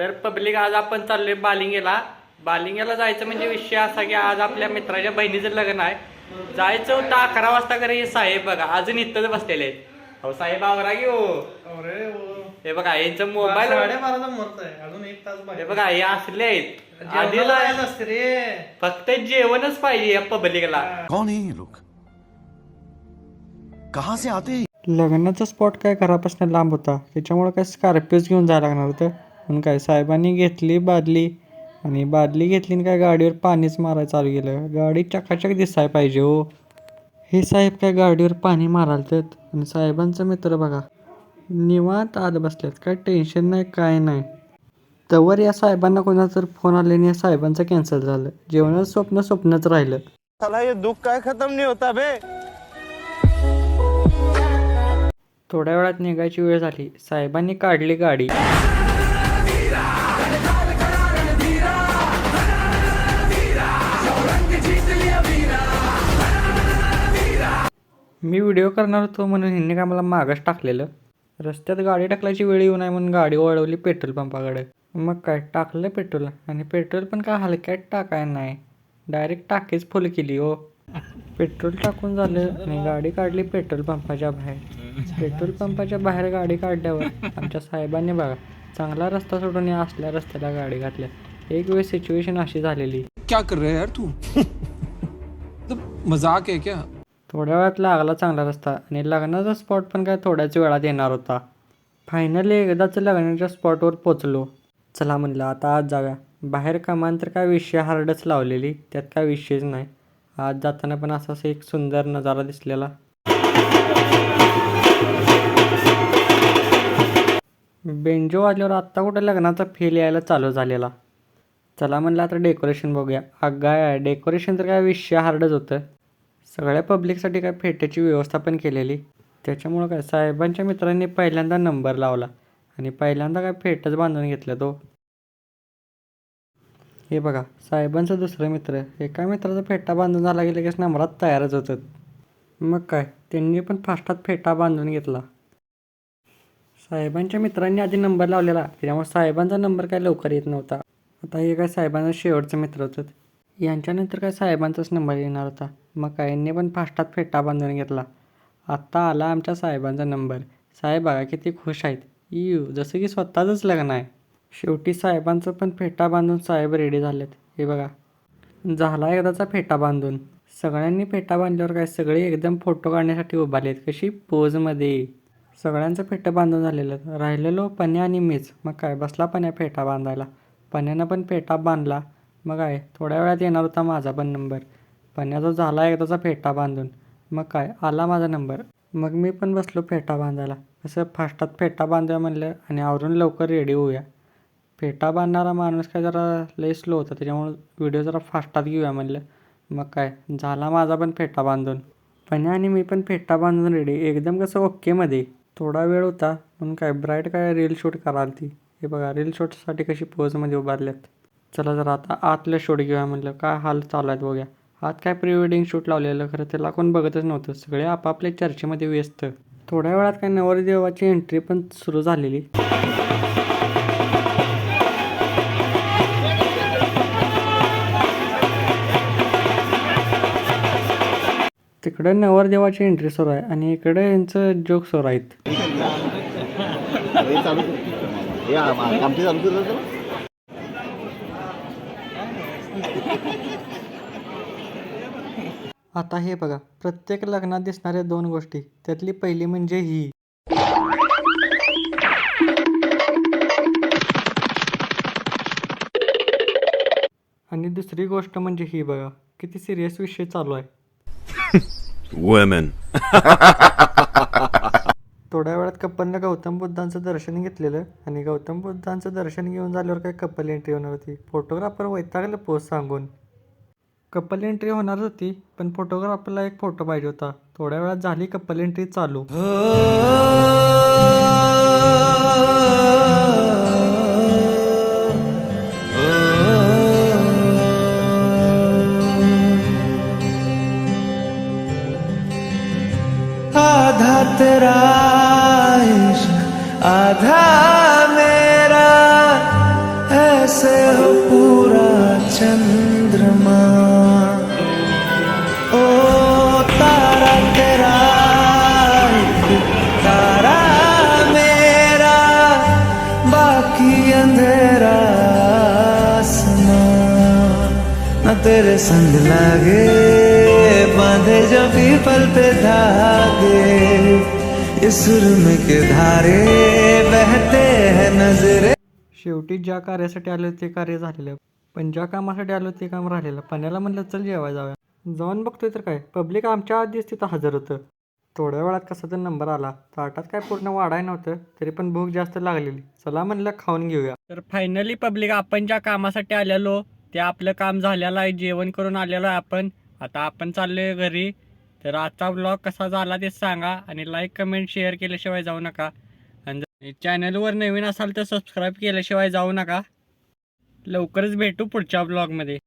तर पब्लिक आज आपण चाललोय बालिंगेला बालिंगेला जायचं म्हणजे विषय असा की आज आपल्या मित्राच्या बहिणीचं लग्न आहे. जायचं होतं अकरा वाजता घरी. हे साहेब बघा अजून इथंच बसलेले आहेत. अहो साहेब आवरा की हो. अरे हो. हे बघा यांचं मोबाईल अजून एक तास हे बघा हे असले आहेत. आधीला फक्त जेवणच पाहिजे या पब्लिकला. है. लोग? कहां से आते हैं? लग्नाचा स्पॉट काय घरापासून लांब होता. त्याच्यामुळे काय स्कॉर्पिओज घेऊन जायला लागणार होतं. पण काय साहेबांनी घेतली बादली. आणि बादली घेतली आणि काय गाडीवर पाणीच मारायला चालू केलं. गाडी चकाचक दिसाय पाहिजे हो. हे साहेब काय गाडीवर पाणी मारालतात? आणि साहेबांचा मित्र बघा. निवांत आत बसल्यात काय टेन्शन नाही काय नाही. तवर या साहेबांना कोणाचा तर फोन आल्याने या साहेबांचं कॅन्सल झालं. जेवणाचं स्वप्न स्वप्नच राहिलं. साला ये दुख का खत्म नहीं होता बे थोड्या वेळात निघायची वेळ झाली. साहेबांनी काढली गाडी. मी व्हिडिओ करणार होतो म्हणून ह्यांनी काय मला मागच टाकलेलं. रस्त्यात गाडी टाकल्याची वेळ येऊ नये म्हणून गाडी वळवली पेट्रोल पंपाकडे मग काय टाकलं पेट्रोल आणि पेट्रोल पण काय हलक्यात टाकाय नाही. डायरेक्ट टाकीच फुल केली हो. पेट्रोल टाकून झालं आणि गाडी काढली पेट्रोल पंपाच्या बाहेर. पेट्रोल पंपाच्या बाहेर गाडी काढल्यावर आमच्या साहेबांनी बघा चांगला रस्ता सोडून या असल्या रस्त्याला गाडी घातल्या. एक वेळ सिच्युएशन अशी झालेली. क्या कर रहे यार तू? मजाक आहे क्या? थोड्या वेळात लागला चांगला रस्ता आणि लग्नाचा स्पॉट पण काय थोड्याच वेळात येणार होता. फायनली एकदाच लग्नाच्या स्पॉटवर पोचलो चला म्हणलं आता आज जाऊया. बाहेर कमान तर काय विषय हार्डच लावलेली त्यात काय विषयच नाही. आज जाताना पण असाच एक सुंदर नजारा दिसलेला. बेंजो वाजल्यावर आत्ता कुठं लग्नाचा फेल यायला चालू झालेला. चला म्हणलं आता डेकोरेशन बघूया. अगाय डेकोरेशन तर काय विषय हार्डच होतं. सगळ्या पब्लिकसाठी काय फेट्याची व्यवस्था पण केलेली? त्याच्यामुळं काय? साहेबांच्या मित्रांनी पहिल्यांदा नंबर लावला आणि पहिल्यांदा काय फेटच बांधून घेतलं तो. हे बघा साहेबांचा दुसरा मित्र. एका मित्राचा फेटा बांधून झाला की लगेच नंबरात तयारच होतात. मग काय? त्यांनी पण फास्टात फेटा बांधून घेतला. साहेबांच्या मित्रांनी आधी नंबर लावलेला त्यामुळे साहेबांचा नंबर काय लवकर येत नव्हता. आता हे काय साहेबांचा शेवटचा मित्र होतात. यांच्यानंतर काय साहेबांचाच नंबर येणार होता. मग काहींनी यांनी पण फास्टात फेटा बांधून घेतला. आत्ता आला आमच्या साहेबांचा नंबर. साहेब बघा किती खुश आहेत. यू जसं की स्वतःचंच लग्न आहे. शेवटी साहेबांचं पण फेटा बांधून साहेब रेडी झालेत. हे बघा. झाला एकदाचा फेटा बांधून. सगळ्यांनी फेटा बांधल्यावर काय सगळे एकदम फोटो काढण्यासाठी उभारलेत. कशी? पोजमध्ये. सगळ्यांचं फेटं बांधून झालेलं. राहिलेलो पन्या आणि मीच. मग काय? बसला पन्या फेटा बांधायला. पन्यानं पण फेटा बांधला. मग काय थोड्या वेळात येणार होता माझा पण नंबर. पन्याचा झाला एकदाचा फेटा बांधून. मग काय आला माझा नंबर. मग मी पण बसलो फेटा बांधायला. असं फास्टात फेटा बांधूया म्हणलं आणि आवरून लवकर रेडी होऊया. फेटा बांधणारा माणूस काय जरा लय स्लो होता त्याच्यामुळे व्हिडिओ जरा फास्टात घेऊया म्हणलं. मग काय झाला माझा पण फेटा बांधून. पण्या आणि मी पण फेटा बांधून रेडी एकदम कसं ओकेमध्ये थोडा वेळ होता म्हणून काय ब्राईट काय रील शूट कराल ती हे बघा रील शूटसाठी कशी पोजमध्ये उभारल्यात. चला जरा आता आतलं शूट घेऊया म्हणलं काय हाल चालू आहेत बघूया. आत काय प्री वेडिंग शूट लावलेलं खरं त्याला कोण बघतच नव्हतं. सगळे आपापल्या चर्चेमध्ये व्यस्त. थोड्या वेळात काय नवरदेवाची एंट्री पण सुरू झालेली. तिकडे नवरदेवाची एंट्री सुरू आहे आणि इकडे यांचं जोक सुरू आहेत आमटी चालू केलं आता हे बघा प्रत्येक लग्नात दिसणाऱ्या दोन गोष्टी त्यातली पहिली म्हणजे ही. आणि दुसरी गोष्ट म्हणजे ही बघा किती सिरियस विषय चालू आहे. थोड्या वेळात कपलनं गौतम बुद्धांचं दर्शन घेतलेलं आणि गौतम बुद्धांचं दर्शन घेऊन झाल्यावर काय कपल एंट्री होणार होती? फोटोग्राफर वैतागलं पोस्ट सांगून. कपल एंट्री होणार होती पण फोटोग्राफरला एक फोटो पाहिजे होता. थोड्या वेळात झाली कपल एंट्री चालू. आधा तेरा इश्क आधा मेरा हो चंद। तेरे संग लागे बांधे जो पीपल पे धागे। ये सुरम के धारे बहते हैं नजरे। शेवटी ज्या कार्यासाठी आलो ते कार्य झालेलं. पण ज्या कामासाठी आलो ते काम राहिलेलं. पाण्याला म्हणलं चल जेवाय जाऊया. जाऊन बघतोय तर काय? पब्लिक आमच्या आधीच तिथं हजर होतं. थोड्या वेळात कसा तर नंबर आला. ताटात काय पूर्ण वाढाय नव्हतं तरी पण भूक जास्त लागलेली. चला म्हणलं खाऊन घेऊया. तर फायनली पब्लिक आपण ज्या कामासाठी आलेलो ते आपलं काम झालेलं आहे जेवण करून आलेलो आहे आपण. आता आपण चाललो आहे घरी. तर आजचा ब्लॉग कसा झाला ते सांगा आणि लाईक कमेंट शेअर केल्याशिवाय जाऊ नका. आणि चॅनलवर नवीन असाल तर सबस्क्राईब केल्याशिवाय जाऊ नका. लवकरच भेटू पुढच्या ब्लॉगमध्ये